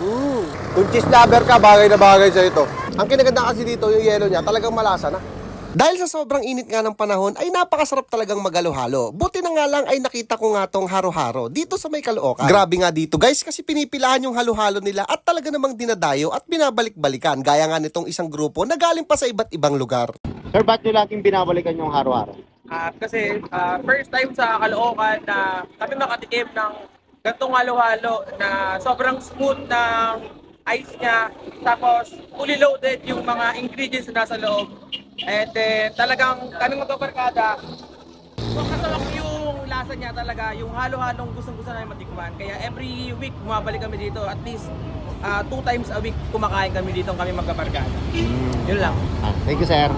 Mm. Kung cheese lover ka, bagay na bagay sa ito. Ang kinaganda kasi dito, yung yellow niya, talagang malasa na. Dahil sa sobrang init nga ng panahon, ay napakasarap talagang magalo-halo. Buti na nga lang ay nakita ko nga tong haro-haro dito sa may Caloocan. Grabe nga dito guys, kasi pinipilahan yung halo-halo nila at talaga namang dinadayo at binabalik-balikan. Gaya nga nitong isang grupo na galing pa sa iba't ibang lugar. Sir, ba't nyo laging binabalikan yung haro-haro? Ah, kasi ah, first time sa Caloocan na kami makatikim ng gantong halo-halo na sobrang smooth ng ice niya. Tapos fully loaded yung mga ingredients na nasa loob. And then talagang kami magkabarkada. So kasawak yung lasa niya talaga, yung halo-halong gustong-gusto namin matikman. Kaya every week bumabalik kami dito at least ah, two times a week kumakain kami dito kami magkabarkada. Yun lang. Ah, thank you, sir.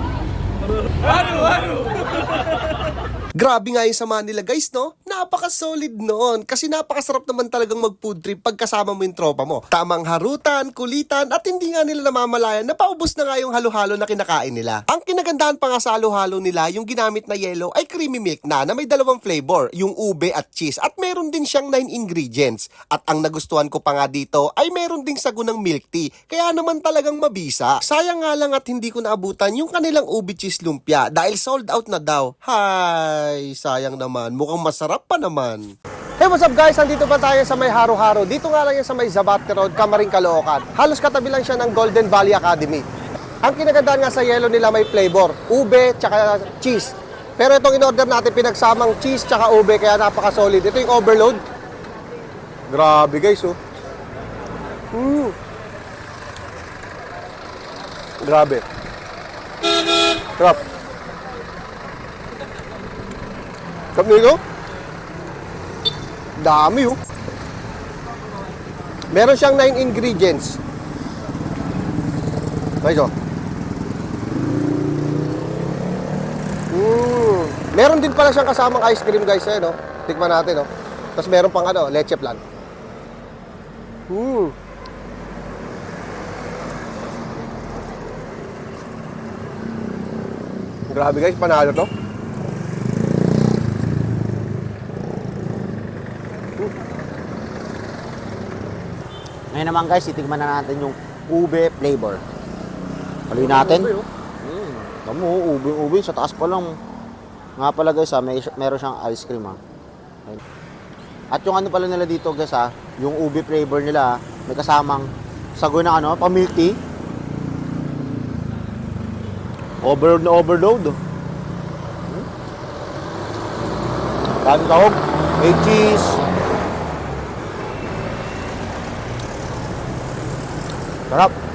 Grabe nga yung samahan nila guys, no? Napaka-solid noon. Kasi napakasarap naman talagang mag-food trip pagkasama mo yung tropa mo. Tamang harutan, kulitan, at hindi nga nila namamalayan na paubos na nga yung halo-halo na kinakain nila. Ang kinagandahan pa nga sa halo-halo nila, yung ginamit na yellow ay creamy milk na na may dalawang flavor, yung ube at cheese. At meron din siyang 9 ingredients. At ang nagustuhan ko pa nga dito ay meron ding sagunang milk tea. Kaya naman talagang mabisa. Sayang nga lang at hindi ko naabutan yung kanilang ube cheese lumpia dahil sold out na daw. Hay, sayang naman. Mukhang masarap pa naman. Hey, what's up guys? Andito pa tayo sa may Haro-Haro. Dito nga lang yan sa may Zabate Road, Camaring Caloocan. Halos katabi lang siya ng Golden Valley Academy. Ang kinagandaan nga sa yellow nila may flavor, ube tsaka cheese. Pero itong in-order natin pinagsamang cheese tsaka ube kaya napaka-solid. Ito yung overload. Grabe guys oh. Mm. Grabe. Sarap. Sarap nito. Dami oh. Meron siyang 9 ingredients. Guys oh. Mm. Meron din pala siyang kasamang ice cream guys eh no. Tikman natin no. Tapos meron pang ano, leche plan. Mm. Grabe guys, panalo to. Ngayon naman guys, titigman na natin yung ube flavor. Haluin natin. Oh. Mm, tamo, ube, ube. Sa taas pa lang. Nga pala guys ha, may, meron siyang ice cream ha. Ayun. At yung ano pala nila dito guys ha, yung ube flavor nila ha, may kasamang sago na ano, pa milk tea. Overload na overload. oh. Hmm? Daming tahog. May cheese. habr